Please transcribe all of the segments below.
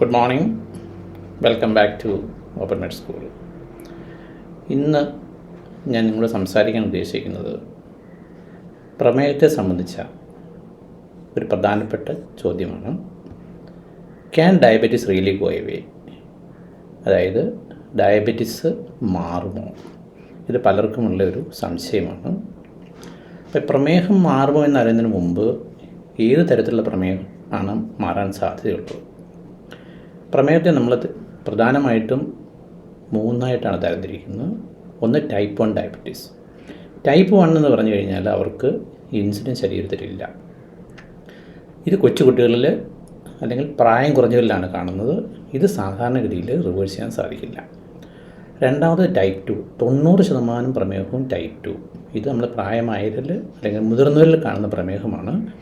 Good morning welcome back to open med school ഇന്ന് ഞാൻ നിങ്ങളോട് സംസാരിക്കാൻ ഉദ്ദേശിക്കുന്നത് പ്രമേയത്തെ സംബന്ധിച്ച ഒരു പ്രധാനപ്പെട്ട ചോദ്യമാണ്. Can diabetes really go away അതായത് ഡയബറ്റീസ് മാറുമോ? ഇത് പലർക്കുമുള്ള ഒരു സംശയമാണ്. അപ്പോൾ പ്രമേഹം മാറുമോ എന്നറിയുന്നതിന് മുമ്പ് ഏത് തരത്തിലുള്ള പ്രമേഹം ആണ് മാറാൻ സാധ്യതയുള്ളത്? പ്രമേഹത്തെ നമ്മൾ പ്രധാനമായിട്ടും മൂന്നായിട്ടാണ് തരംതിരിക്കുന്നത്. ഒന്ന് type one diabetes type one എന്ന് പറഞ്ഞു കഴിഞ്ഞാൽ അവർക്ക് ഇൻസുലിൻ ശരീരത്തിലില്ല. ഇത് കൊച്ചുകുട്ടികളിൽ അല്ലെങ്കിൽ പ്രായം കുറഞ്ഞവരിലാണ് കാണുന്നത്. ഇത് സാധാരണഗതിയിൽ റിവേഴ്സ് ചെയ്യാൻ സാധിക്കില്ല. രണ്ടാമത് ടൈപ്പ് ടു തൊണ്ണൂറ് ശതമാനം പ്രമേഹവും ടൈപ്പ് ടു ഇത് നമ്മൾ പ്രായമായതിൽ അല്ലെങ്കിൽ മുതിർന്നവരിൽ കാണുന്ന പ്രമേഹമാണ്.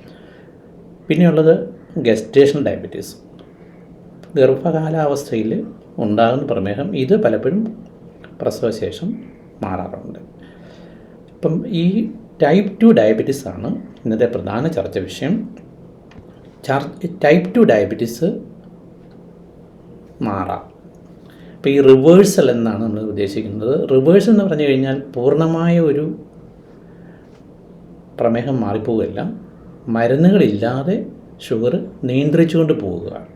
പിന്നെയുള്ളത് ഗസ്റ്റേഷണൽ ഡയബറ്റീസ് ഗർഭകാലാവസ്ഥയിൽ ഉണ്ടാകുന്ന പ്രമേഹം ഇത് പലപ്പോഴും പ്രസവശേഷം മാറാറുണ്ട്. ഇപ്പം ഈ ടൈപ്പ് ടു ഡയബറ്റീസ് ആണ് ഇന്നത്തെ പ്രധാന ചർച്ച വിഷയം. ടൈപ്പ് ടു ഡയബറ്റീസ് മാറാം. ഇപ്പോൾ ഈ റിവേഴ്സൽ എന്നാണ് നമ്മൾ ഉദ്ദേശിക്കുന്നത്. റിവേഴ്സ് എന്ന് പറഞ്ഞു കഴിഞ്ഞാൽ പൂർണമായ ഒരു പ്രമേഹം മാറിപ്പോവുകയല്ല. മരുന്നുകളില്ലാതെ ഷുഗർ നിയന്ത്രിച്ചുകൊണ്ട് പോവുക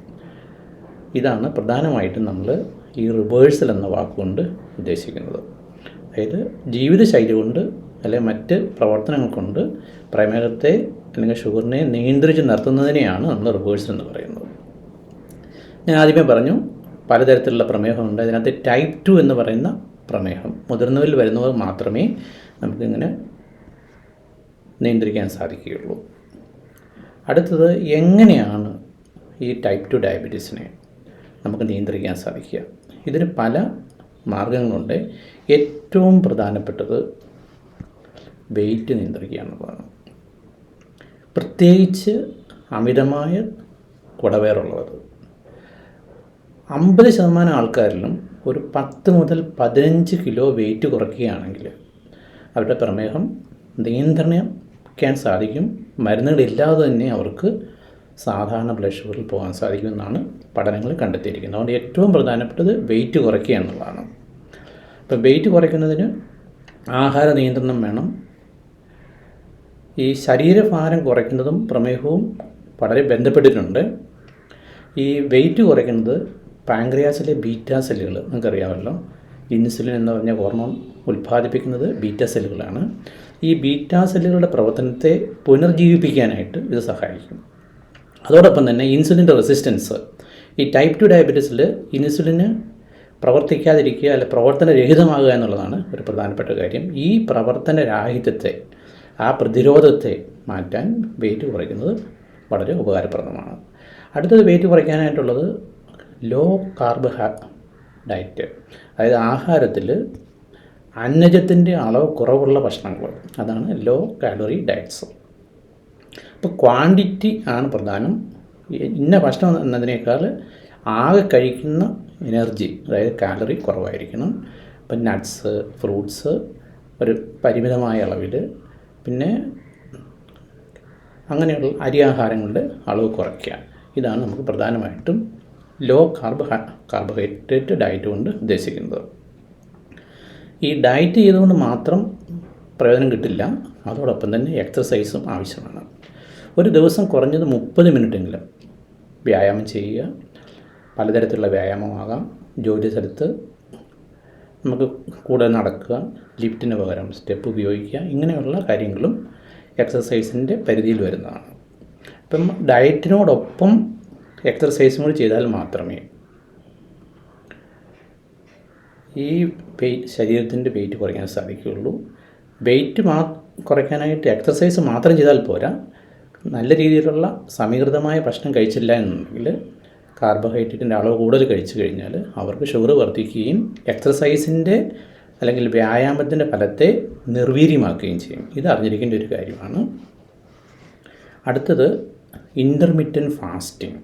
ഇതാണ് പ്രധാനമായിട്ടും നമ്മൾ ഈ റിവേഴ്സൽ എന്ന വാക്കുകൊണ്ട് ഉദ്ദേശിക്കുന്നത്. അതായത് ജീവിതശൈലി കൊണ്ട് അല്ലെങ്കിൽ മറ്റ് പ്രവർത്തനങ്ങൾ കൊണ്ട് പ്രമേഹത്തെ അല്ലെങ്കിൽ ഷുഗറിനെ നിയന്ത്രിച്ച് നിർത്തുന്നതിനെയാണ് നമ്മൾ റിവേഴ്സൽ എന്ന് പറയുന്നത്. ഞാൻ ആദ്യമേ പറഞ്ഞു പലതരത്തിലുള്ള പ്രമേഹമുണ്ട്. അതിനകത്ത് ടൈപ്പ് ടു എന്ന് പറയുന്ന പ്രമേഹം. മുതിർന്നവരിൽ വരുന്നവർ മാത്രമേ നമുക്കിങ്ങനെ നിയന്ത്രിക്കാൻ സാധിക്കുകയുള്ളൂ. അടുത്തത് എങ്ങനെയാണ് ഈ ടൈപ്പ് ടു ഡയബറ്റീസിനെ നമുക്ക് നിയന്ത്രിക്കാൻ സാധിക്കുക. ഇതിന് പല മാർഗങ്ങളുണ്ട്. ഏറ്റവും പ്രധാനപ്പെട്ടത് വെയിറ്റ് നിയന്ത്രിക്കുക എന്നുള്ളതാണ്. പ്രത്യേകിച്ച് അമിതമായ കുടവേറുള്ളവർ അമ്പത് ശതമാനം ആൾക്കാരിലും ഒരു പത്ത് മുതൽ പതിനഞ്ച് കിലോ വെയിറ്റ് കുറയ്ക്കുകയാണെങ്കിൽ അവരുടെ പ്രമേഹം നിയന്ത്രണിക്കാൻ സാധിക്കും. മരുന്നുകളില്ലാതെ തന്നെ അവർക്ക് സാധാരണ ബ്ലഡ് ഷുഗറിൽ പോകാൻ സാധിക്കുമെന്നാണ് പഠനങ്ങൾ കണ്ടെത്തിയിരിക്കുന്നത് അതുകൊണ്ട് ഏറ്റവും പ്രധാനപ്പെട്ടത് വെയിറ്റ് കുറയ്ക്കുക എന്നുള്ളതാണ്. അപ്പോൾ വെയിറ്റ് കുറയ്ക്കുന്നതിന് ആഹാര നിയന്ത്രണം വേണം. ഈ ശരീരഭാരം കുറയ്ക്കുന്നതും പ്രമേഹവും വളരെ ബന്ധപ്പെട്ടിട്ടുണ്ട്. ഈ വെയിറ്റ് കുറയ്ക്കുന്നത് പാങ്ക്രിയാസിലെ ബീറ്റ സെല്ലുകൾ നിങ്ങൾക്കറിയാമല്ലോ. ഇൻസുലിൻ എന്ന് പറഞ്ഞ ഹോർമോൺ ഉൽപ്പാദിപ്പിക്കുന്നത് ബീറ്റ സെല്ലുകളാണ് ഈ ബീറ്റ സെല്ലുകളുടെ പ്രവർത്തനത്തെ പുനർജീവിപ്പിക്കാനായിട്ട് ഇത് സഹായിക്കും. അതോടൊപ്പം തന്നെ ഇൻസുലിന്റെ റെസിസ്റ്റൻസ് ഈ ടൈപ്പ് ടു ഡയബറ്റീസിൽ ഇൻസുലിന് പ്രവർത്തിക്കാതിരിക്കുക അല്ലെ പ്രവർത്തനരഹിതമാകുക എന്നുള്ളതാണ് ഒരു പ്രധാനപ്പെട്ട കാര്യം. ഈ പ്രവർത്തന പ്രവർത്തനരാഹിത്യത്തെ ആ പ്രതിരോധത്തെ മാറ്റാൻ വെയിറ്റ് കുറയ്ക്കുന്നത് വളരെ ഉപകാരപ്രദമാണ്. അടുത്തത് വെയിറ്റ് കുറയ്ക്കാനായിട്ടുള്ളത് ലോ കാർബ് ഡയറ്റ് അതായത് ആഹാരത്തിൽ അന്നജത്തിന്റെ അളവ് കുറവുള്ള ഭക്ഷണങ്ങൾ. അതാണ് ലോ കാലറി ഡയറ്റ്സ് അപ്പോൾ ക്വാണ്ടിറ്റി ആണ് പ്രധാനം. ഇന്ന ഭക്ഷണം എന്നതിനേക്കാൾ ആകെ കഴിക്കുന്ന എനർജി അതായത് കാലറി കുറവായിരിക്കണം. ഇപ്പം നട്ട്സ് ഫ്രൂട്ട്സ് ഒരു പരിമിതമായ അളവിൽ. പിന്നെ അങ്ങനെയുള്ള അരിയാഹാരങ്ങളുടെ അളവ് കുറയ്ക്കുക. ഇതാണ് നമുക്ക് പ്രധാനമായിട്ടും ലോ കാർബ് കാർബോഹൈഡ്രേറ്റ് ഡയറ്റ് കൊണ്ട് ഉദ്ദേശിക്കുന്നത്. ഈ ഡയറ്റ് ചെയ്തുകൊണ്ട് മാത്രം പ്രയോജനം കിട്ടില്ല. അതോടൊപ്പം തന്നെ എക്സസൈസും ആവശ്യമാണ്. ഒരു ദിവസം കുറഞ്ഞത് മുപ്പത് മിനിറ്റെങ്കിലും വ്യായാമം ചെയ്യുക. പലതരത്തിലുള്ള വ്യായാമമാകാം. ജോലി സ്ഥലത്ത് നമുക്ക് കൂടെ നടക്കുക. ലിഫ്റ്റിന് പകരം സ്റ്റെപ്പ് ഉപയോഗിക്കുക. ഇങ്ങനെയുള്ള കാര്യങ്ങളും എക്സസൈസിന്റെ പരിധിയിൽ വരുന്നതാണ്. ഇപ്പം ഡയറ്റിനോടൊപ്പം എക്സസൈസും കൂടി ചെയ്താൽ മാത്രമേ ഈ വെയിറ്റ് ശരീരത്തിന്റെ വെയിറ്റ് കുറയ്ക്കാൻ സാധിക്കുകയുള്ളൂ. വെയിറ്റ് മാ കുറയ്ക്കാനായിട്ട് എക്സസൈസ് മാത്രം ചെയ്താൽ പോരാ. നല്ല രീതിയിലുള്ള സമീകൃതമായ ഭക്ഷണം കഴിച്ചില്ല എന്നുണ്ടെങ്കിൽ കാർബോഹൈഡ്രേറ്റിന്റെ അളവ് കൂടുതൽ കഴിച്ചു കഴിഞ്ഞാൽ അവർക്ക് ഷുഗർ വർദ്ധിക്കുകയും എക്സസൈസിന്റെ അല്ലെങ്കിൽ വ്യായാമത്തിന്റെ ഫലത്തെ നിർവീര്യമാക്കുകയും ചെയ്യും. ഇത് അറിഞ്ഞിരിക്കേണ്ട ഒരു കാര്യമാണ്. അടുത്തത് ഇന്റർമീഡിയൻ ഫാസ്റ്റിംഗ്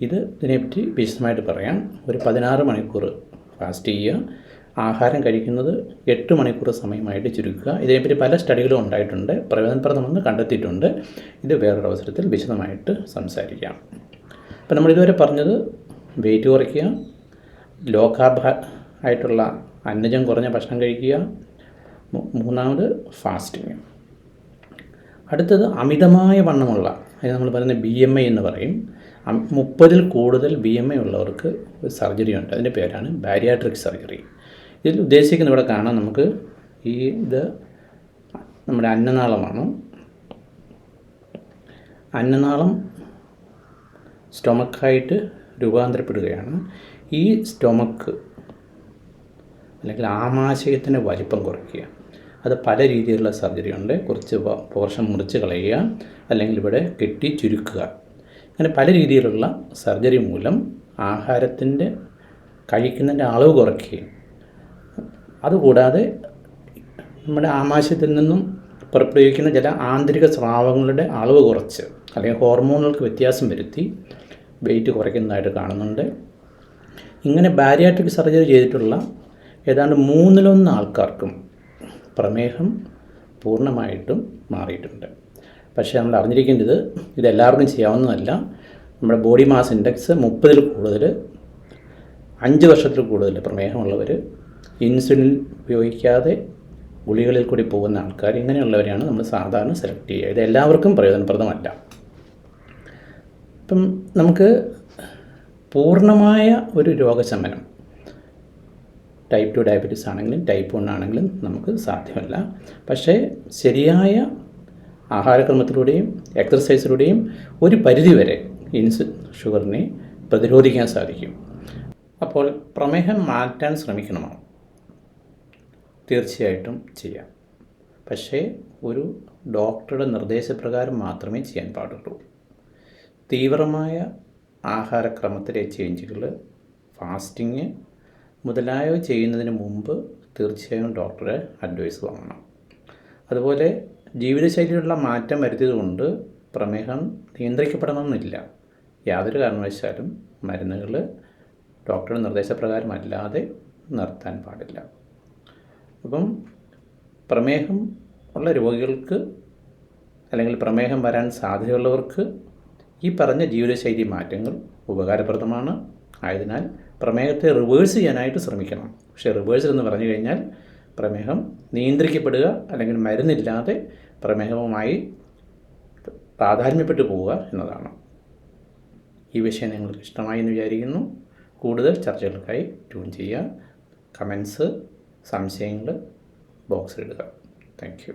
ഇത് ഇതിനെപ്പറ്റി വിശദമായിട്ട് പറയാം. ഒരു പതിനാറ് മണിക്കൂർ ഫാസ്റ്റ് ചെയ്യുക. ആഹാരം കഴിക്കുന്നത് എട്ട് മണിക്കൂർ സമയമായിട്ട് ചുരുക്കുക. ഇതിനെപ്പറ്റി പല സ്റ്റഡികളും ഉണ്ടായിട്ടുണ്ട്. പ്രയോജനപ്രദമെന്ന് കണ്ടെത്തിയിട്ടുണ്ട്. ഇത് വേറൊരു അവസരത്തിൽ വിശദമായിട്ട് സംസാരിക്കാം. അപ്പോൾ നമ്മൾ ഇതുവരെ പറഞ്ഞത് വെയിറ്റ് കുറയ്ക്കുക ലോ കാർബ് ആയിട്ടുള്ള അന്നജം കുറഞ്ഞ ഭക്ഷണം കഴിക്കുക മൂന്നാമത് ഫാസ്റ്റിങ് അടുത്തത് അമിതമായ വണ്ണമുള്ള അതിന് നമ്മൾ പറയുന്ന ബി എം ഐ എന്ന് പറയും. മുപ്പതിൽ കൂടുതൽ ബി എം ഐ ഉള്ളവർക്ക് ഒരു സർജറി ഉണ്ട്. അതിന്റെ പേരാണ് ബാരിയാട്രിക് സർജറി ഇതിൽ ഉദ്ദേശിക്കുന്ന ഇവിടെ കാണാം നമുക്ക് ഈ ഇത് നമ്മുടെ അന്നനാളമാണ്. അന്നനാളം സ്റ്റൊമക്കായിട്ട് രൂപാന്തരപ്പെടുകയാണ്. ഈ സ്റ്റൊമക്ക് അല്ലെങ്കിൽ ആമാശയത്തിന്റെ വലിപ്പം കുറയ്ക്കുക. അത് പല രീതിയിലുള്ള സർജറി ഉണ്ട് കുറച്ച് പോർഷൻ മുറിച്ച് കളയുക. അല്ലെങ്കിൽ ഇവിടെ കെട്ടി ചുരുക്കുക. അങ്ങനെ പല രീതിയിലുള്ള സർജറി മൂലം ആഹാരത്തിന്റെ കഴിക്കുന്നതിന്റെ അളവ് കുറയ്ക്കുകയും അതുകൂടാതെ നമ്മുടെ ആമാശയത്തിൽ നിന്നും പുറപ്പെടുവിക്കുന്ന ചില ആന്തരിക സ്രാവങ്ങളുടെ അളവ് കുറച്ച് അല്ലെങ്കിൽ ഹോർമോണുകൾക്ക് വ്യത്യാസം വരുത്തി വെയിറ്റ് കുറയ്ക്കുന്നതായിട്ട് കാണുന്നുണ്ട്. ഇങ്ങനെ ബാരിയാട്രിക് സർജറി ചെയ്തിട്ടുള്ള ഏതാണ്ട് മൂന്നിലൊന്ന് ആൾക്കാർക്കും പ്രമേഹം പൂർണമായിട്ടും മാറിയിട്ടുണ്ട്. പക്ഷേ നമ്മൾ അറിഞ്ഞിരിക്കേണ്ടത് ഇതെല്ലാവർക്കും ചെയ്യാവുന്നതല്ല. നമ്മുടെ ബോഡി മാസ് ഇൻഡെക്സ് മുപ്പതിൽ കൂടുതൽ അഞ്ച് വർഷത്തിൽ കൂടുതൽ പ്രമേഹമുള്ളവർ ഇൻസുലിൻ ഉപയോഗിക്കാതെ ഗുളികളിൽ കൂടി പോകുന്ന ആൾക്കാർ ഇങ്ങനെയുള്ളവരെയാണ് നമ്മൾ സാധാരണ സെലക്ട് ചെയ്യുക. ഇത് എല്ലാവർക്കും പ്രയോജനപ്രദമല്ല. ഇപ്പം നമുക്ക് പൂർണമായ ഒരു രോഗശമനം ടൈപ്പ് ടു ഡയബറ്റീസ് ആണെങ്കിലും ടൈപ്പ് വൺ ആണെങ്കിലും നമുക്ക് സാധ്യമല്ല. പക്ഷേ ശരിയായ ആഹാരക്രമത്തിലൂടെയും എക്സർസൈസിലൂടെയും ഒരു പരിധിവരെ ഇൻസു ഷുഗറിനെ പ്രതിരോധിക്കാൻ സാധിക്കും. അപ്പോൾ പ്രമേഹം മാറ്റാൻ ശ്രമിക്കണമോ തീർച്ചയായിട്ടും ചെയ്യാം. പക്ഷേ ഒരു ഡോക്ടറുടെ നിർദ്ദേശപ്രകാരം മാത്രമേ ചെയ്യാൻ പാടുള്ളൂ. തീവ്രമായ ആഹാരക്രമത്തിലെ ചേഞ്ചുകൾ ഫാസ്റ്റിങ് മുതലായവ ചെയ്യുന്നതിന് മുമ്പ് തീർച്ചയായും ഡോക്ടറെ അഡ്വൈസ് വാങ്ങണം. അതുപോലെ ജീവിതശൈലിയിലുള്ള മാറ്റം വരുത്തിയതുകൊണ്ട് പ്രമേഹം നിയന്ത്രിക്കപ്പെടണമെന്നില്ല. യാതൊരു കാരണവശാലും മരുന്നുകൾ ഡോക്ടറുടെ നിർദ്ദേശപ്രകാരമല്ലാതെ നിർത്താൻ പാടില്ല. അപ്പം പ്രമേഹം ഉള്ള രോഗികൾക്ക് അല്ലെങ്കിൽ പ്രമേഹം വരാൻ സാധ്യതയുള്ളവർക്ക് ഈ പറഞ്ഞ ജീവിതശൈലി മാറ്റങ്ങൾ ഉപകാരപ്രദമാണ്. ആയതിനാൽ പ്രമേഹത്തെ റിവേഴ്സ് ചെയ്യാനായിട്ട് ശ്രമിക്കണം. പക്ഷേ റിവേഴ്സ് എന്ന് പറഞ്ഞു കഴിഞ്ഞാൽ പ്രമേഹം നിയന്ത്രിക്കപ്പെടുക അല്ലെങ്കിൽ മരുന്നില്ലാതെ പ്രമേഹവുമായി പ്രാധാന്യപ്പെട്ടു പോവുക എന്നതാണ്. ഈ വിഷയം നിങ്ങൾക്ക് ഇഷ്ടമായി എന്ന് വിചാരിക്കുന്നു. കൂടുതൽ ചർച്ചകൾക്കായി ട്യൂൺ ചെയ്യുക. കമൻസ് സംശയങ്ങൾ ബോക്സിലിടുക താങ്ക് യു